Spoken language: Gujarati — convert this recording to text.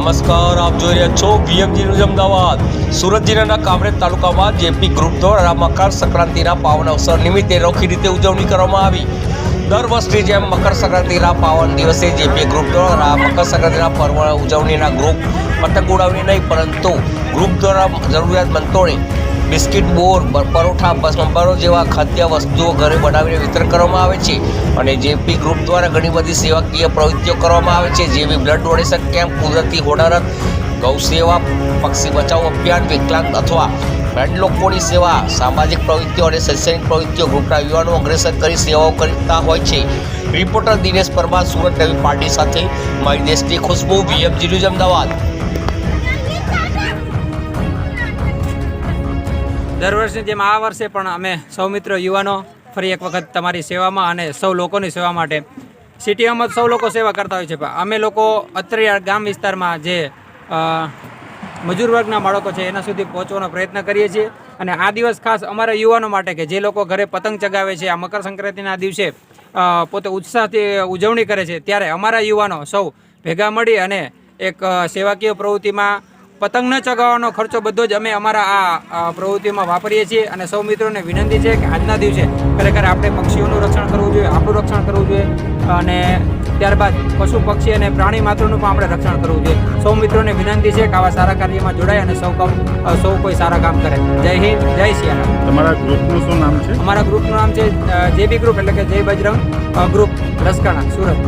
નમસ્કાર, આપ જોઈ રહ્યા છો વીએમજી ન્યૂઝ અમદાવાદ. સુરત જિલ્લાના કામરેજ તાલુકામાં જેપી ગ્રુપ દ્વારા મકર સંક્રાંતિના પાવન અવસર નિમિત્તે રોખી રીતે ઉજવણી કરવામાં આવી. દર વર્ષની જેમ મકર સંક્રાંતિના પાવન દિવસે જેપી ગ્રુપ દ્વારા મકર સંક્રાંતિના પર્વ ઉજવણીના ગ્રુપ પતંગ ઉડાવણી નહીં, પરંતુ ગ્રુપ દ્વારા જરૂરિયાતમંદોને બિસ્કિટ, બોર પરોઠા બસ નંબરો જેવા ખાદ્ય વસ્તુઓ ઘરે બનાવીને વિતરણ કરવામાં આવે છે. અને જેપી ગ્રુપ દ્વારા ઘણી બધી સેવાકીય પ્રવૃત્તિઓ કરવામાં આવે છે, જેવી બ્લડ ડોનેશન કેમ્પ, કુદરતી હોનારત, ગૌ સેવા, પક્ષી બચાવ અભિયાન, વિકલાંગ અથવા બ્રેન્ડ લોકોની સેવા, સામાજિક પ્રવૃત્તિઓ અને શૈક્ષણિક પ્રવૃત્તિઓ ગ્રુપના યુવાનો અગ્રેસર કરી સેવાઓ કરતા હોય છે. રિપોર્ટર દિનેશ પરમાર સુરત નવી પાર્ટી સાથે, મારી દેશની ખુશ્બુ બીએમજી ન્યૂઝ અમદાવાદ. દર વર્ષની જેમ આ વર્ષે પણ અમે સૌ મિત્રો યુવાનો ફરી એક વખત તમારી સેવામાં અને સૌ લોકોની સેવા માટે સિટીઓમાં સૌ લોકો સેવા કરતા હોય છે. પણ અમે લોકો અત્રિયા ગામ વિસ્તારમાં જે મજૂર વર્ગના બાળકો છે એના સુધી પહોંચવાનો પ્રયત્ન કરીએ છીએ. અને આ દિવસ ખાસ અમારા યુવાનો માટે કે જે લોકો ઘરે પતંગ ચગાવે છે, આ મકર સંક્રાંતિના દિવસે પોતે ઉત્સાહથી ઉજવણી કરે છે, ત્યારે અમારા યુવાનો સૌ ભેગા મળી અને એક સેવાકીય પ્રવૃત્તિમાં પતંગ ન ચગાવવાનો ખર્ચો બધો જ અમે અમારા આ પ્રવૃત્તિમાં વાપરીએ છીએ અને સૌ મિત્રોને વિનંતી છે કે આજના દિવસે ખરેખર આપણે પક્ષીઓનું રક્ષણ કરવું જોઈએ આપણું રક્ષણ કરવું જોઈએ અને ત્યારબાદ પશુ પક્ષી અને પ્રાણી માત્રનું પણ આપણે રક્ષણ કરવું જોઈએ. સૌ મિત્રોને વિનંતી છે કે આવા સારા કાર્યમાં જોડાય અને સૌ કામ સૌ કોઈ સારા કામ કરે. જય હિન્દ જય સિયારામ. તમારા ગ્રુપનું શું નામ છે? અમારા ગ્રુપનું નામ છે જેબી ગ્રુપ એટલે કે જય બજરંગ ગ્રુપ રસકાણા સુરત.